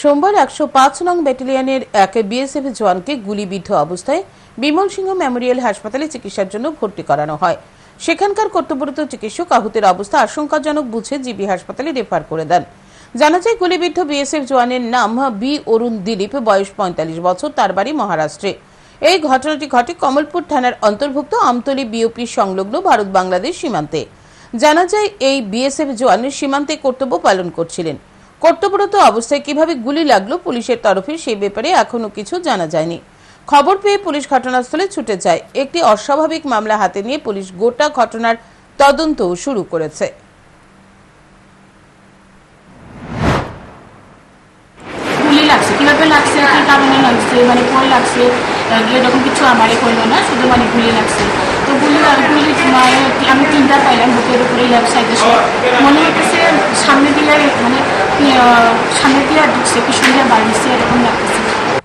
সোমবার একশো পাঁচ নং ব্যাটালিয়নের এক বিএসএফ জওয়ানকে গুলিবিদ্ধ অবস্থায় বিমল সিংহ মেমোরিয়াল হাসপাতালে চিকিৎসার জন্য ভর্তি করানো হয়। সেখানকার কর্তব্যরত চিকিৎসক আহতের অবস্থা আশঙ্কাজনক বুঝে জিবি হাসপাতালে রেফার করে দেন। জানা যায়, গুলিবিদ্ধ বিএসএফ জওয়ানের নাম বি অরুণ দিলীপ, বয়স পঁয়তাল্লিশ বছর, তার বাড়ি মহারাষ্ট্রে। এই ঘটনাটি ঘটে কমলপুর থানার অন্তর্ভুক্ত আমতলী বিওপি সংলগ্ন ভারত বাংলাদেশ সীমান্তে। জানা যায়, এই বিএসএফ জওয়ান সীমান্তে কর্তব্য পালন করছিলেন। কর্তব্যরত অবস্থায় কীভাবে গুলি লাগল পুলিশের তরফে সেই ব্যাপারে এখনও কিছু জানা যায়নি। খবর পেয়ে পুলিশ ঘটনাস্থলে ছুটে যায়। একটি অস্বাভাবিক মামলা হাতে নিয়ে পুলিশ গোটা ঘটনার তদন্ত শুরু করেছে। মানে মানে মনে হচ্ছে সামনে দিয়ে কি, ঢুকছে এরকম